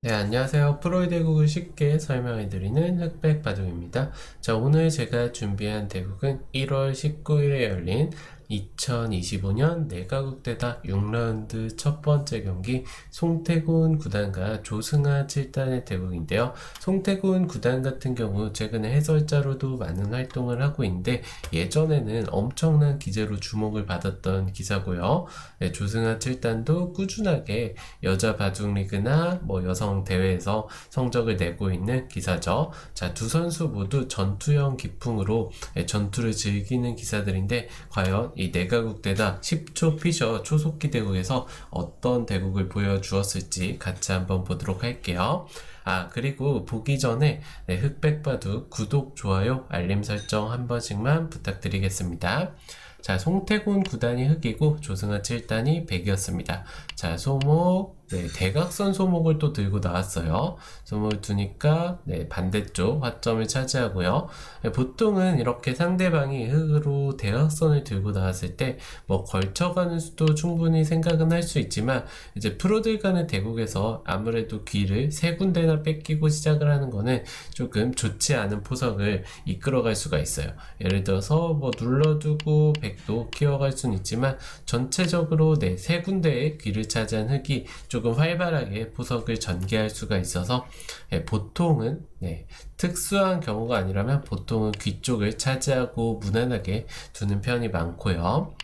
네, 안녕하세요. 프로의 대국을 쉽게 설명해드리는 흑백 바둑입니다. 자, 오늘 제가 준비한 대국은 1월 19일에 열린 2025년 내가국대다 6라운드 첫 번째 경기 송태곤 구단과 조승아 7단의 대국인데요. 송태곤 구단 같은 경우 최근에 해설자로도 많은 활동을 하고 있는데 예전에는 엄청난 기재로 주목을 받았던 기사고요. 네, 조승아 7단도 꾸준하게 여자 바둑 리그나 뭐 여성 대회에서 성적을 내고 있는 기사죠. 자, 두 선수 모두 전투형 기풍으로 네, 전투를 즐기는 기사들인데 과연 이 내가국대다 10초 피셔 초속기 대국에서 어떤 대국을 보여주었을지 같이 한번 보도록 할게요. 아, 그리고 보기 전에 네, 흑백바둑 구독, 좋아요, 알림 설정 한 번씩만 부탁드리겠습니다. 자, 송태곤 9단이 흑이고 조승아 7단이 백이었습니다. 자, 소목, 네, 대각선 소목을 또 들고 나왔어요. 소목을 두니까 네, 반대쪽 화점을 차지하고요. 네, 보통은 이렇게 상대방이 흑으로 대각선을 들고 나왔을 때 뭐 걸쳐가는 수도 충분히 생각은 할 수 있지만 이제 프로들 간의 대국에서 아무래도 귀를 세 군데나 뺏기고 시작을 하는 거는 조금 좋지 않은 포석을 이끌어갈 수가 있어요. 예를 들어서 뭐 눌러두고 백도 키워갈 수는 있지만 전체적으로 네, 세 군데의 귀를 차지한 흑이 조금 활발하게 포석을 전개할 수가 있어서 예, 보통은 네, 특수한 경우가 아니라면 보통은 귀 쪽을 차지하고 무난하게 두는 편이 많고요.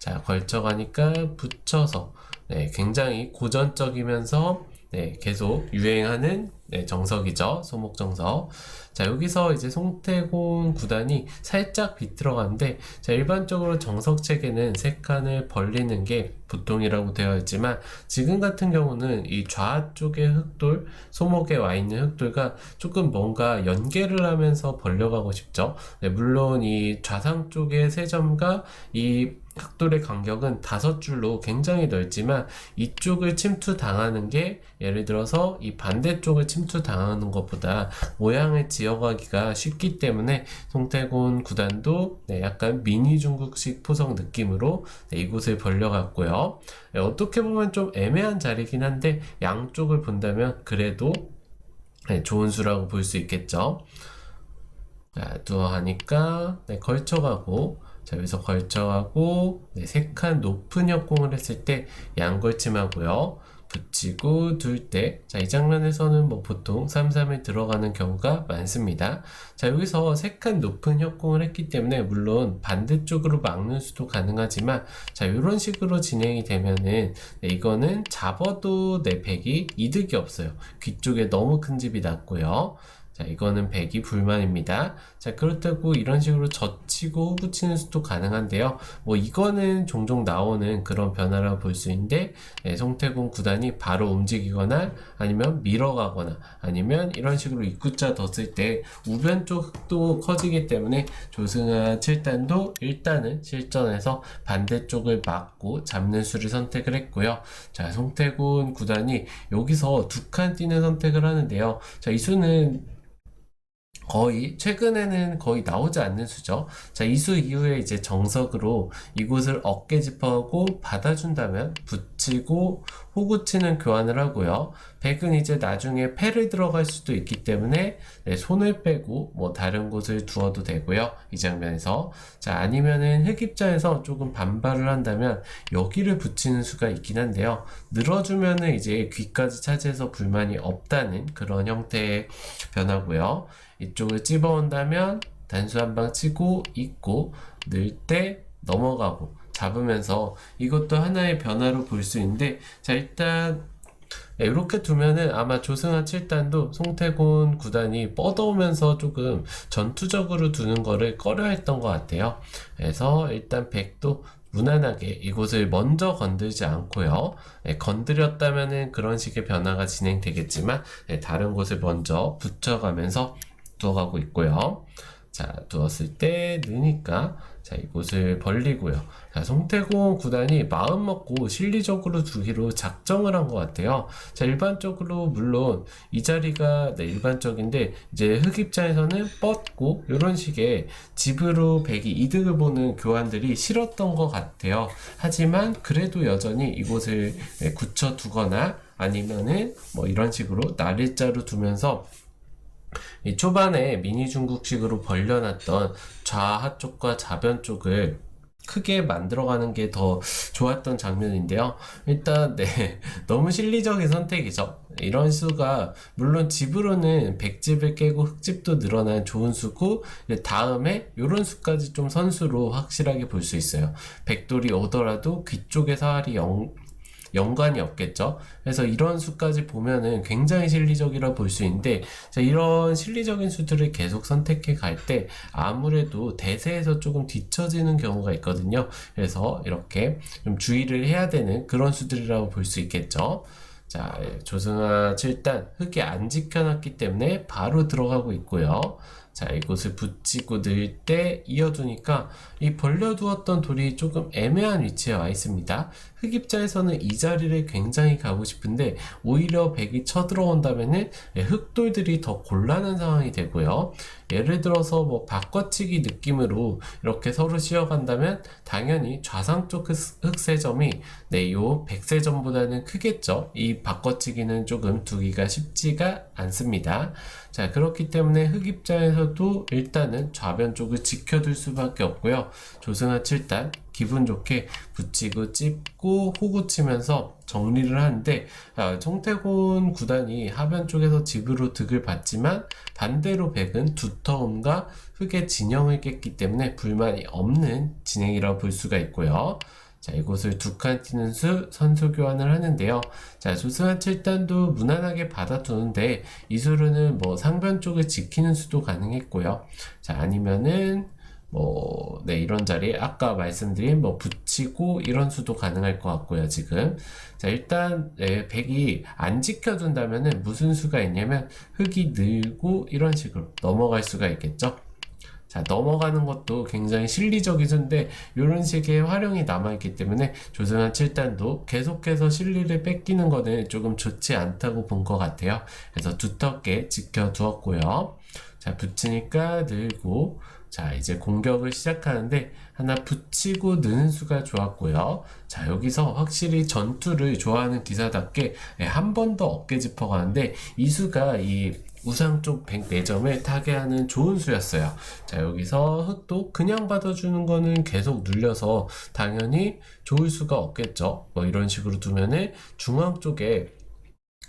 자, 걸쳐가니까 붙여서 네, 굉장히 고전적이면서 네, 계속 유행하는 네, 정석이죠. 소목 정석. 자, 여기서 이제 송태곤 구단이 살짝 비틀어가는데, 자, 일반적으로 정석 체계는 세 칸을 벌리는 게 보통이라고 되어 있지만, 지금 같은 경우는 이 좌쪽의 흑돌, 소목에 와 있는 흑돌과 조금 뭔가 연계를 하면서 벌려가고 싶죠. 네, 물론 이 좌상 쪽의 세 점과 이 흑돌의 간격은 다섯 줄로 굉장히 넓지만 이쪽을 침투 당하는 게 예를 들어서 이 반대쪽을 침투 당하는 것보다 모양을 지 어가기가 쉽기 때문에 송태곤 구단도 네, 약간 미니 중국식 포석 느낌으로 네, 이곳을 벌려갔고요. 네, 어떻게 보면 좀 애매한 자리긴 한데 양쪽을 본다면 그래도 네, 좋은 수라고 볼 수 있겠죠. 자, 두어 하니까 네, 걸쳐가고 자, 여기서 걸쳐가고 네, 세칸 높은 협공을 했을 때 양걸침하고요. 붙이고 둘 때, 자, 이 장면에서는 뭐 보통 3, 3에 들어가는 경우가 많습니다. 자, 여기서 세 칸 높은 협공을 했기 때문에 물론 반대쪽으로 막는 수도 가능하지만 자, 이런 식으로 진행이 되면은 네, 이거는 잡아도 내 백이 이득이 없어요. 귀 쪽에 너무 큰 집이 났고요. 자, 이거는 백이 불만입니다. 자, 그렇다고 이런 식으로 젖히고 후붙이는 수도 가능한데요. 뭐, 이거는 종종 나오는 그런 변화라고 볼 수 있는데, 네, 송태곤 구단이 바로 움직이거나, 아니면 밀어가거나, 아니면 이런 식으로 입구자 뒀을 때, 우변 쪽 흑도 커지기 때문에, 조승아 7단도 일단은 실전에서 반대쪽을 막고 잡는 수를 선택을 했고요. 자, 송태곤 구단이 여기서 두 칸 뛰는 선택을 하는데요. 자, 이 수는 거의 최근에는 거의 나오지 않는 수죠. 자, 이수 이후에 이제 정석으로 이곳을 어깨 짚어하고 받아준다면 붙 이고 호구치는 교환을 하고요. 백은 이제 나중에 패를 들어갈 수도 있기 때문에 네, 손을 빼고 뭐 다른 곳을 두어도 되고요. 이 장면에서 자 아니면은 흑 입장에서 조금 반발을 한다면 여기를 붙이는 수가 있긴 한데요. 늘어주면은 이제 귀까지 차지해서 불만이 없다는 그런 형태의 변화고요. 이쪽을 찝어온다면 단수 한 방 치고 있고 늘 때 넘어가고 잡으면서 이것도 하나의 변화로 볼 수 있는데 자 일단 네, 이렇게 두면은 아마 조승아 7단도 송태곤 구단이 뻗어오면서 조금 전투적으로 두는 거를 꺼려 했던 것 같아요. 그래서 일단 백도 무난하게 이곳을 먼저 건들지 않고요. 네, 건드렸다면은 그런 식의 변화가 진행되겠지만 네, 다른 곳을 먼저 붙여가면서 두어가고 있고요. 자, 두었을 때 느니까 자, 이곳을 벌리고요. 자, 송태곤 구단이 마음 먹고 실리적으로 두기로 작정을 한 것 같아요. 자, 일반적으로 물론 이 자리가 네, 일반적인데 이제 흑 입장에서는 뻗고 이런 식의 집으로 백이 이득을 보는 교환들이 싫었던 것 같아요. 하지만 그래도 여전히 이곳을 네, 굳혀 두거나 아니면은 뭐 이런 식으로 날일자로 두면서 이 초반에 미니 중국식으로 벌려놨던 좌하 쪽과 좌변 쪽을 크게 만들어가는 게 더 좋았던 장면인데요. 일단 네 너무 실리적인 선택이죠. 이런 수가 물론 집으로는 백집을 깨고 흑집도 늘어난 좋은 수고 다음에 이런 수까지 좀 선수로 확실하게 볼 수 있어요. 백돌이 오더라도 귀 쪽에 사활이 영, 연관이 없겠죠. 그래서 이런 수까지 보면은 굉장히 실리적이라 볼 수 있는데, 자, 이런 실리적인 수들을 계속 선택해 갈 때 아무래도 대세에서 조금 뒤처지는 경우가 있거든요. 그래서 이렇게 좀 주의를 해야 되는 그런 수들이라고 볼 수 있겠죠. 자, 조승아 7단 흙이 안 지켜놨기 때문에 바로 들어가고 있고요. 자, 이곳을 붙이고 넣을 때 이어두니까 이 벌려두었던 돌이 조금 애매한 위치에 와 있습니다. 흙 입자에서는 이 자리를 굉장히 가고 싶은데 오히려 백이 쳐들어온다면은 흙돌들이 더 곤란한 상황이 되고요. 예를 들어서 뭐 바꿔치기 느낌으로 이렇게 서로 씌어간다면 당연히 좌상 쪽 흑- 흑세점이 네, 요 백세점보다는 크겠죠. 이 바꿔치기는 조금 두기가 쉽지가 않습니다. 자, 그렇기 때문에 흑 입장에서 도 일단은 좌변 쪽을 지켜둘 수밖에 없고요. 조승아 7단 기분 좋게 붙이고 찝고 호구 치면서 정리를 하는데 아, 송태곤 구단이 하변 쪽에서 집으로 득을 받지만 반대로 백은 두터움과 흙의 진영을 깼기 때문에 불만이 없는 진행이라고 볼 수가 있고요. 자, 이곳을 두칸 띄는 수 선수 교환을 하는데요. 자, 조승한 7단도 무난하게 받아두는데 이 수로는 뭐 상변 쪽을 지키는 수도 가능했고요. 자, 아니면은 뭐, 네, 이런 자리에 아까 말씀드린 뭐 붙이고 이런 수도 가능할 것 같고요, 지금. 자, 일단, 네, 백이 안 지켜둔다면은 무슨 수가 있냐면 흙이 늘고 이런 식으로 넘어갈 수가 있겠죠. 자, 넘어가는 것도 굉장히 실리적인 수인데, 이런 식의 활용이 남아있기 때문에 조승한 7단도 계속해서 실리를 뺏기는 거는 조금 좋지 않다고 본 것 같아요. 그래서 두텁게 지켜두었고요. 자, 붙이니까 늘고, 자, 이제 공격을 시작하는데, 하나 붙이고 느는 수가 좋았고요. 자, 여기서 확실히 전투를 좋아하는 기사답게 예, 한번 더 어깨 짚어가는데, 이 수가 이 우상 쪽 104점을 타개하는 좋은 수였어요. 자, 여기서 흑도 그냥 받아주는 거는 계속 눌려서 당연히 좋을 수가 없겠죠. 뭐 이런 식으로 두면은 중앙 쪽에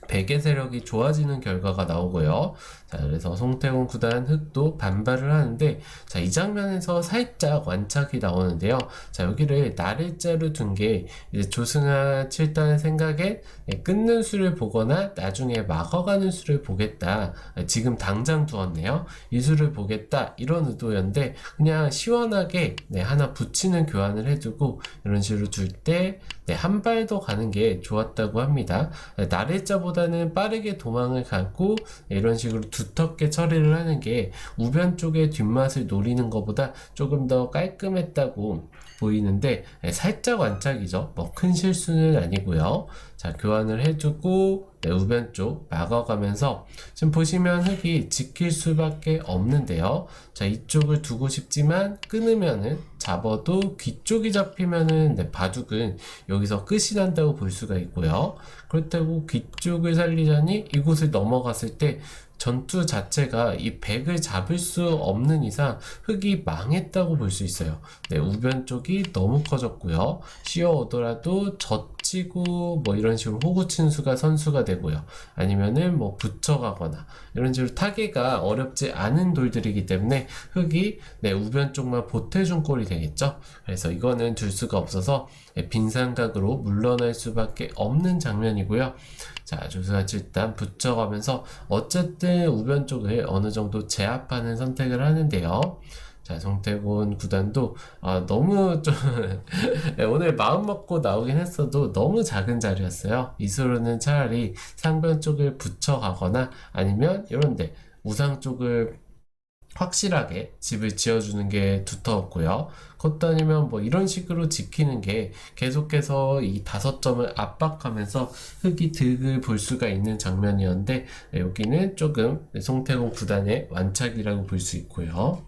백의 세력이 좋아지는 결과가 나오고요. 자, 그래서 송태곤 구단 흑도 반발을 하는데, 자, 이 장면에서 살짝 완착이 나오는데요. 자, 여기를 날일자로 둔 게, 조승아 7단의 생각에 네, 끊는 수를 보거나 나중에 막아가는 수를 보겠다. 아, 지금 당장 두었네요. 이 수를 보겠다. 이런 의도였는데, 그냥 시원하게 네, 하나 붙이는 교환을 해두고, 이런 식으로 둘 때, 네, 한 발 더 가는 게 좋았다고 합니다. 네, 날일자보다는 빠르게 도망을 가고 네, 이런 식으로 두 텁게 처리를 하는 게 우변 쪽의 뒷맛을 노리는 것보다 조금 더 깔끔했다고 보이는데 네, 살짝 완착이죠. 뭐 큰 실수는 아니고요. 자 교환을 해주고 네, 우변 쪽 막아가면서 지금 보시면 흙이 지킬 수밖에 없는데요. 자 이쪽을 두고 싶지만 끊으면은 잡아도 귀 쪽이 잡히면은 네, 바둑은 여기서 끝이 난다고 볼 수가 있고요. 그렇다고 귀 쪽을 살리자니 이곳을 넘어갔을 때 전투 자체가 이 백을 잡을 수 없는 이상 흙이 망했다고 볼 수 있어요. 네, 우변 쪽이 너무 커졌고요. 씌어 오더라도 젖 히고 뭐 이런 식으로 호구 친수가 선수가 되고요. 아니면은 뭐 붙여가거나 이런 식으로 타개가 어렵지 않은 돌들이기 때문에 흙이 네, 우변 쪽만 보태준 꼴이 되겠죠. 그래서 이거는 둘 수가 없어서 네, 빈삼각으로 물러날 수밖에 없는 장면이고요. 자, 조수가 일단 붙여가면서 어쨌든 우변 쪽을 어느 정도 제압하는 선택을 하는데요. 자, 정태곤 구단도 아, 너무 좀 네, 오늘 마음 먹고 나오긴 했어도 너무 작은 자리였어요. 이수로는 차라리 상변 쪽을 붙여가거나 아니면 이런데 우상 쪽을 확실하게 집을 지어주는 게 두터웠고요. 아니면 뭐 이런 식으로 지키는 게 계속해서 이 다섯 점을 압박하면서 흙이 득을 볼 수가 있는 장면이었는데 네, 여기는 조금 송태곤 구단의 완착이라고 볼 수 있고요.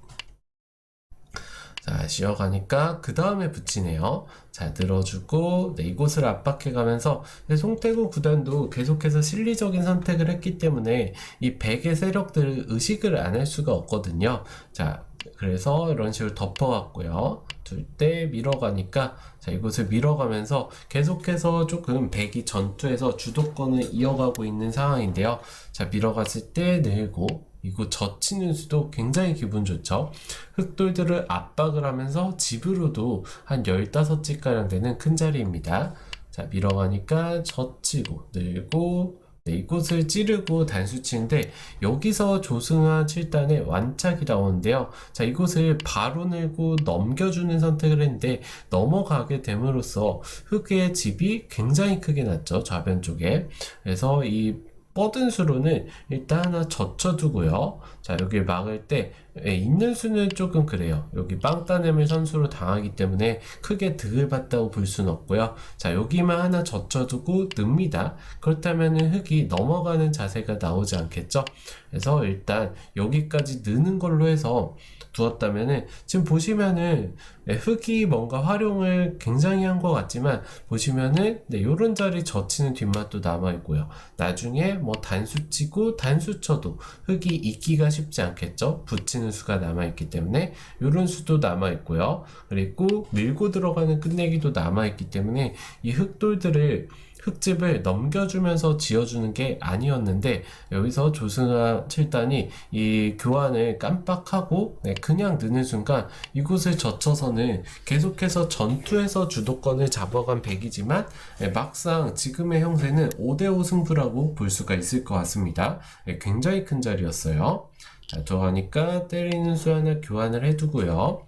자, 쉬어가니까 그 다음에 붙이네요. 자, 늘어주고, 네, 이곳을 압박해가면서 네, 송태구 구단도 계속해서 실리적인 선택을 했기 때문에 이 백의 세력들을 의식을 안 할 수가 없거든요. 자, 그래서 이런 식으로 덮어갔고요. 둘 때 밀어가니까 자 이곳을 밀어가면서 계속해서 조금 백이 전투에서 주도권을 이어가고 있는 상황인데요. 자 밀어갔을 때 늘고 이곳 젖히는 수도 굉장히 기분 좋죠. 흑돌들을 압박을 하면서 집으로도 한 15집가량 되는 큰 자리입니다. 자 밀어가니까 젖히고 늘고 네, 이곳을 찌르고 단수치인데 여기서 조승아 7단의 완착이 나오는데요. 자, 이곳을 바로 늘고 넘겨주는 선택을 했는데 넘어가게 됨으로써 흑의 집이 굉장히 크게 났죠. 좌변 쪽에. 그래서 이 뻗은 수로는 일단 하나 젖혀두고요. 자, 여기 막을 때 예, 있는 수는 조금 그래요. 여기 빵따냄을 선수로 당하기 때문에 크게 득을 봤다고 볼 수는 없고요. 자, 여기만 하나 젖혀두고 늡니다. 그렇다면 흙이 넘어가는 자세가 나오지 않겠죠? 그래서 일단 여기까지 느는 걸로 해서 두었다면은 지금 보시면은 네, 흙이 뭔가 활용을 굉장히 한 것 같지만 보시면은 네, 요런 자리 젖히는 뒷맛도 남아 있고요. 나중에 뭐 단수 치고 단수 쳐도 흙이 있기가 쉽지 않겠죠. 붙이는 수가 남아 있기 때문에 요런 수도 남아 있고요. 그리고 밀고 들어가는 끝내기도 남아 있기 때문에 이 흙돌들을 흙집을 넘겨주면서 지어주는 게 아니었는데 여기서 조승아 7단이 이 교환을 깜빡하고 네, 그냥 느는 순간 이곳을 젖혀서는 계속해서 전투에서 주도권을 잡아간 백이지만 네, 막상 지금의 형세는 5대5 승부라고 볼 수가 있을 것 같습니다. 네, 굉장히 큰 자리였어요. 자, 들어가니까 때리는 수 하나 교환을 해두고요.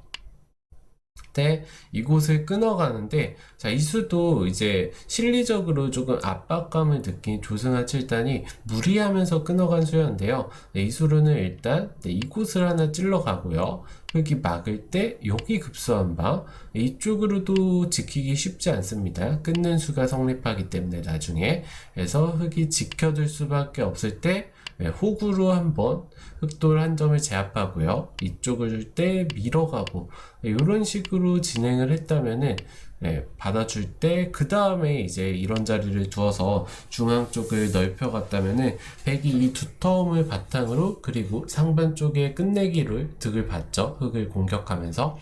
때 이곳을 끊어가는데 자 이수도 이제 실리적으로 조금 압박감을 느낀 조승아 7단이 무리하면서 끊어간 수였는데요. 네, 이수로는 일단 네, 이곳을 하나 찔러가고요. 여기 막을 때 여기 급수한 방 네, 이쪽으로도 지키기 쉽지 않습니다. 끊는 수가 성립하기 때문에 나중에. 그래서 흙이 지켜둘 수밖에 없을 때 네, 호구로 한번 흑돌 한 점을 제압하고요. 이쪽을 줄때 밀어가고 이런 식으로 진행을 했다면은 네, 받아줄 때 그 다음에 이제 이런 자리를 두어서 중앙 쪽을 넓혀 갔다면은 백이 이 두터움을 바탕으로 그리고 상반 쪽에 끝내기를 득을 받죠. 흙을 공격하면서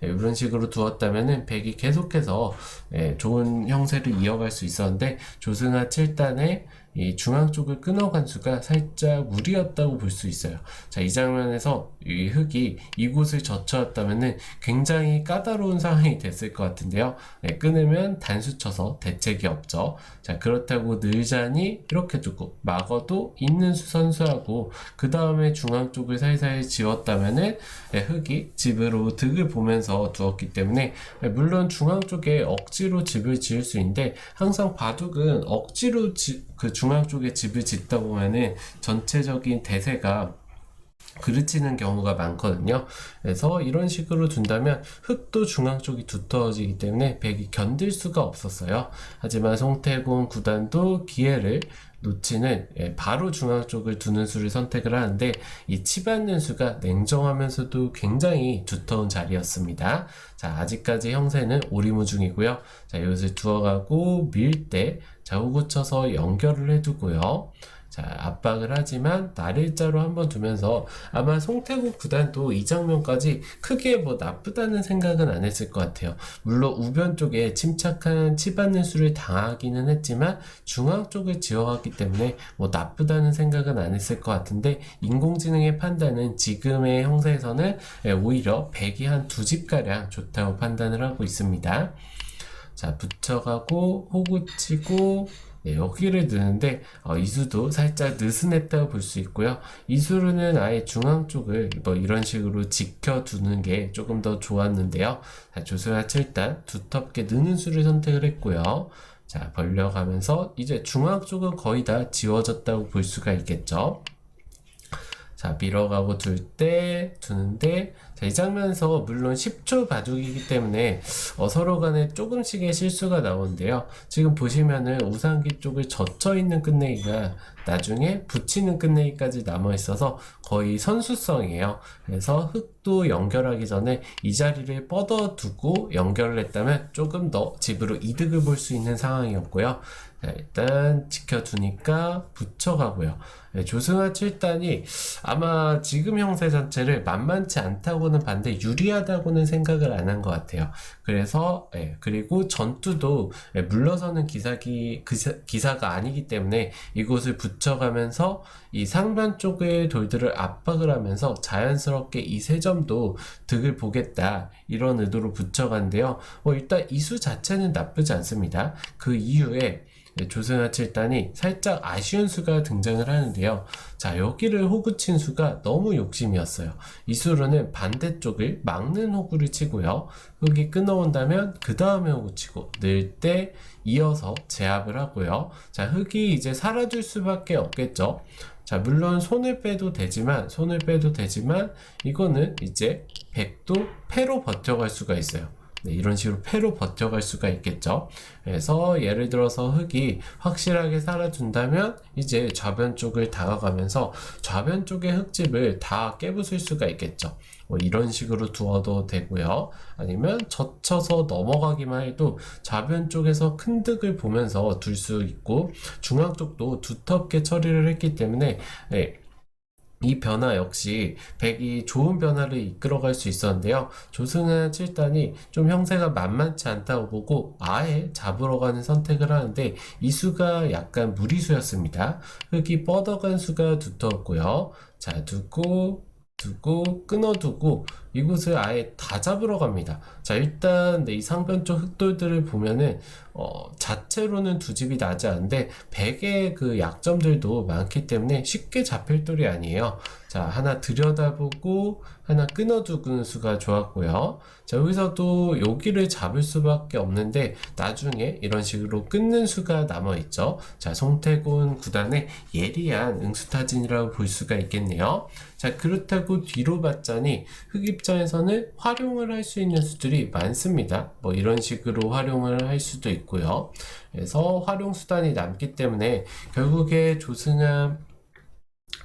네, 이런 식으로 두었다면은 백이 계속해서 네, 좋은 형세를 이어갈 수 있었는데 조승아 7단의 이 중앙 쪽을 끊어간 수가 살짝 무리였다고 볼 수 있어요. 자, 이 장면에서 이 흙이 이곳을 젖혀왔다면은 굉장히 까다로운 상황이 됐을 것 같은데요. 네, 끊으면 단수 쳐서 대책이 없죠. 자, 그렇다고 늘자니 이렇게 두고 막어도 있는 수 선수하고 그 다음에 중앙 쪽을 살살 지웠다면은 네, 흙이 집으로 득을 보면서 두었기 때문에 네, 물론 중앙 쪽에 억지로 집을 지을 수 있는데 항상 바둑은 억지로 지, 그 중앙 쪽에 집을 짓다 보면은 전체적인 대세가 그르치는 경우가 많거든요. 그래서 이런 식으로 둔다면 흙도 중앙 쪽이 두터워지기 때문에 백이 견딜 수가 없었어요. 하지만 송태곤 구단도 기회를 놓치는 예, 바로 중앙 쪽을 두는 수를 선택을 하는데 이 치받는 수가 냉정하면서도 굉장히 두터운 자리였습니다. 자 아직까지 형세는 오리무중이고요. 자 이것을 두어가고 밀때 좌우구 쳐서 연결을 해두고요. 자, 압박을 하지만 날일자로 한번 두면서 아마 송태국 구단도 이 장면까지 크게 뭐 나쁘다는 생각은 안 했을 것 같아요. 물론 우변 쪽에 침착한 치받는 수를 당하기는 했지만 중앙 쪽을 지어갔기 때문에 뭐 나쁘다는 생각은 안 했을 것 같은데 인공지능의 판단은 지금의 형세에서는 예, 오히려 100이 한 두 집가량 좋다고 판단을 하고 있습니다. 자, 붙여가고 호구치고 네, 여기를 넣는데 어, 이수도 살짝 느슨했다고 볼 수 있고요. 이수로는 아예 중앙 쪽을 뭐 이런 식으로 지켜두는 게 조금 더 좋았는데요. 자, 조수가 7단 두텁게 느는 수를 선택을 했고요. 자, 벌려가면서 이제 중앙 쪽은 거의 다 지워졌다고 볼 수가 있겠죠. 자, 밀어가고 둘 때, 두는데, 자, 이 장면에서 물론 10초 바둑이기 때문에 어, 서로 간에 조금씩의 실수가 나오는데요. 지금 보시면은 우상기 쪽을 젖혀 있는 끝내기가 나중에 붙이는 끝내기까지 남아 있어서 거의 선수성이에요. 그래서 흑도 연결하기 전에 이 자리를 뻗어두고 연결을 했다면 조금 더 집으로 이득을 볼 수 있는 상황이었고요. 자, 일단 지켜두니까 붙여가고요. 네, 조승아 7단이 아마 지금 형세 전체를 만만치 않다고는 반대 유리하다고는 생각을 안 한 것 같아요. 그래서 예, 그리고 전투도 예, 물러서는 기사기 기사, 기사 가 아니기 때문에 이곳을 붙여가면서 이 상변 쪽의 돌들을 압박을 하면서 자연스럽게 이 세 점도 득을 보겠다 이런 의도로 붙여간데요. 뭐 일단 이수 자체는 나쁘지 않습니다. 그 이후에 네, 조승아 7단이 살짝 아쉬운 수가 등장을 하는데요. 자, 여기를 호구 친 수가 너무 욕심이었어요. 이 수로는 반대쪽을 막는 호구를 치고요. 흑이 끊어온다면 그 다음에 호구 치고 늘 때 이어서 제압을 하고요. 자, 흑이 이제 사라질 수밖에 없겠죠. 자, 물론 손을 빼도 되지만, 손을 빼도 되지만, 이거는 이제 백도 패로 버텨갈 수가 있어요. 네, 이런 식으로 패로 버텨갈 수가 있겠죠. 그래서 예를 들어서 흙이 확실하게 살아준다면 이제 좌변 쪽을 다가가면서 좌변 쪽의 흙집을 다 깨부술 수가 있겠죠. 뭐 이런 식으로 두어도 되고요. 아니면 젖혀서 넘어가기만 해도 좌변 쪽에서 큰 득을 보면서 둘 수 있고 중앙 쪽도 두텁게 처리를 했기 때문에 네, 이 변화 역시 백이 좋은 변화를 이끌어갈 수 있었는데요. 조승은 7단이 좀 형세가 만만치 않다고 보고 아예 잡으러 가는 선택을 하는데 이 수가 약간 무리수였습니다. 흙이 뻗어간 수가 두터웠고요. 자, 두고 두고 끊어두고 이곳을 아예 다 잡으러 갑니다. 자 일단 네, 이 상변 쪽 흑돌들을 보면은 어, 자체로는 두 집이 나지 않은데 백의 그 약점들도 많기 때문에 쉽게 잡힐 돌이 아니에요. 자 하나 들여다보고 하나 끊어두는 수가 좋았고요. 자 여기서도 여기를 잡을 수밖에 없는데 나중에 이런 식으로 끊는 수가 남아 있죠. 자 송태곤 구단의 예리한 응수타진이라고 볼 수가 있겠네요. 자 그렇다고 뒤로 봤자니 흑입 장에서는 활용을 할 수 있는 수들이 많습니다. 뭐 이런 식으로 활용을 할 수도 있고요. 그래서 활용 수단이 남기 때문에 결국에 조승암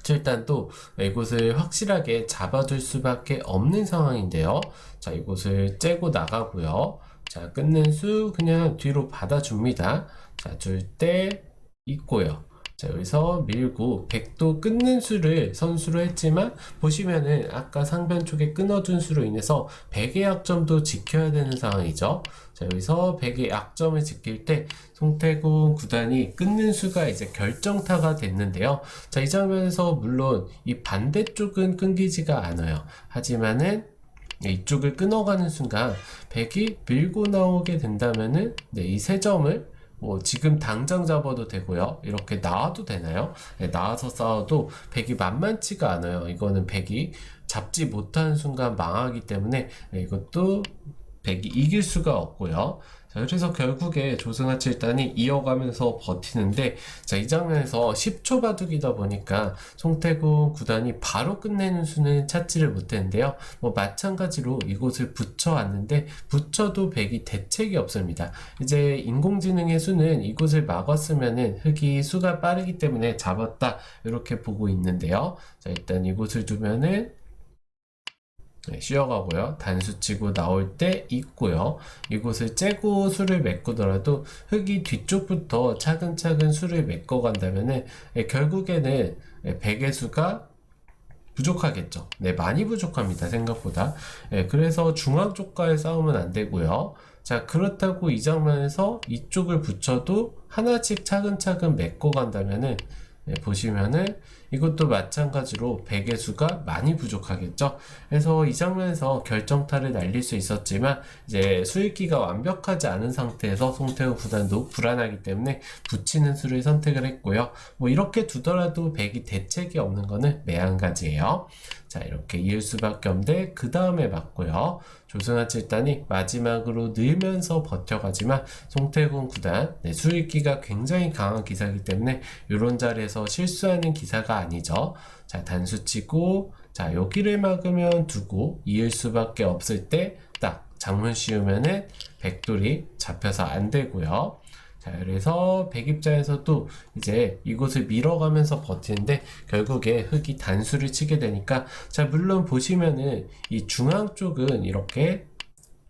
7단도 이곳을 확실하게 잡아둘 수밖에 없는 상황인데요. 자, 이곳을 째고 나가고요. 자, 끊는 수 그냥 뒤로 받아줍니다. 자, 줄 때 있고요. 자, 여기서 밀고 100도 끊는 수를 선수로 했지만 보시면은 아까 상변 쪽에 끊어준 수로 인해서 100의 약점도 지켜야 되는 상황이죠. 자, 여기서 100의 약점을 지킬 때 송태곤 구단이 끊는 수가 이제 결정타가 됐는데요. 자, 이 장면에서 물론 이 반대쪽은 끊기지가 않아요. 하지만은 이쪽을 끊어가는 순간 100이 밀고 나오게 된다면은 네, 이 세 점을 뭐 지금 당장 잡아도 되고요. 이렇게 나와도 되나요? 네, 나와서 싸워도 백이 만만치가 않아요. 이거는 백이 잡지 못하는 순간 망하기 때문에 네, 이것도 백이 이길 수가 없고요. 자, 그래서 결국에 조승아 7단이 이어가면서 버티는데, 자, 이 장면에서 10초 바둑이다 보니까 송태곤 구단이 바로 끝내는 수는 찾지를 못했는데요. 뭐, 마찬가지로 이곳을 붙여왔는데, 붙여도 백이 대책이 없습니다. 이제 인공지능의 수는 이곳을 막았으면은 흙이 수가 빠르기 때문에 잡았다. 이렇게 보고 있는데요. 자, 일단 이곳을 두면은 네, 쉬어가고요. 단수 치고 나올 때 있고요. 이곳을 째고 수를 메꾸더라도 흙이 뒤쪽부터 차근차근 수를 메꿔간다면은 예, 결국에는 예, 백의 수가 부족하겠죠. 네, 많이 부족합니다. 생각보다. 예, 그래서 중앙 쪽과의 싸움은 안 되고요. 자, 그렇다고 이 장면에서 이쪽을 붙여도 하나씩 차근차근 메꿔간다면은 네, 보시면은 이것도 마찬가지로 백의 수가 많이 부족하겠죠. 그래서 이 장면에서 결정타를 날릴 수 있었지만 이제 수익기가 완벽하지 않은 상태에서 송태우 구단도 불안하기 때문에 붙이는 수를 선택을 했고요. 뭐 이렇게 두더라도 백이 대책이 없는 거는 매한가지예요. 자 이렇게 이을 수밖에 없는데 그 다음에 맞고요. 조승아 7단이 마지막으로 늘면서 버텨가지만 송태곤 구단 네, 수익기가 굉장히 강한 기사이기 때문에 이런 자리에서 실수하는 기사가 아니죠. 자 단수 치고 자, 여기를 막으면 두고 이을 수밖에 없을 때 딱 장문 씌우면은 백돌이 잡혀서 안 되고요. 자, 그래서 백입자에서도 이제 이곳을 밀어가면서 버티는데 결국에 흙이 단수를 치게 되니까 자, 물론 보시면은 이 중앙 쪽은 이렇게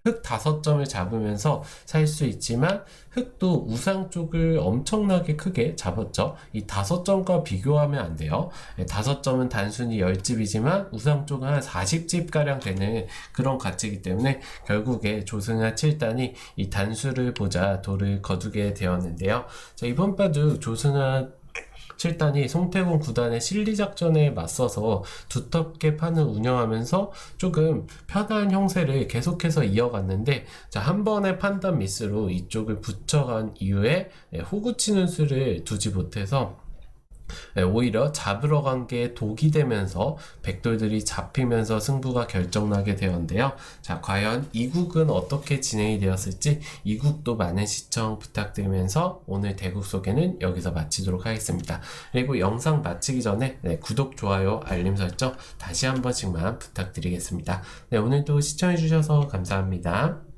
흙 다섯 점을 잡으면서 살 수 있지만 흙도 우상 쪽을 엄청나게 크게 잡았죠. 이 다섯 점과 비교하면 안 돼요. 예, 다섯 점은 단순히 열 집이지만 우상 쪽은 한 40집 가량 되는 그런 가치이기 때문에 결국에 조승하 7단이 이 단수를 보자 돌을 거두게 되었는데요. 자, 이번 바둑 조승하 7단이 송태곤 구단의 실리 작전에 맞서서 두텁게 판을 운영하면서 조금 편한 형세를 계속해서 이어갔는데 자, 한 번의 판단 미스로 이쪽을 붙여간 이후에 예, 호구치는 수를 두지 못해서 예, 오히려 잡으러 간 게 독이 되면서 백돌들이 잡히면서 승부가 결정나게 되었는데요. 자, 과연 이 국은 어떻게 진행이 되었을지 이 국도 많은 시청 부탁드리면서 오늘 대국 소개는 여기서 마치도록 하겠습니다. 그리고 영상 마치기 전에 네, 구독, 좋아요, 알림 설정 다시 한 번씩만 부탁드리겠습니다. 네, 오늘도 시청해주셔서 감사합니다.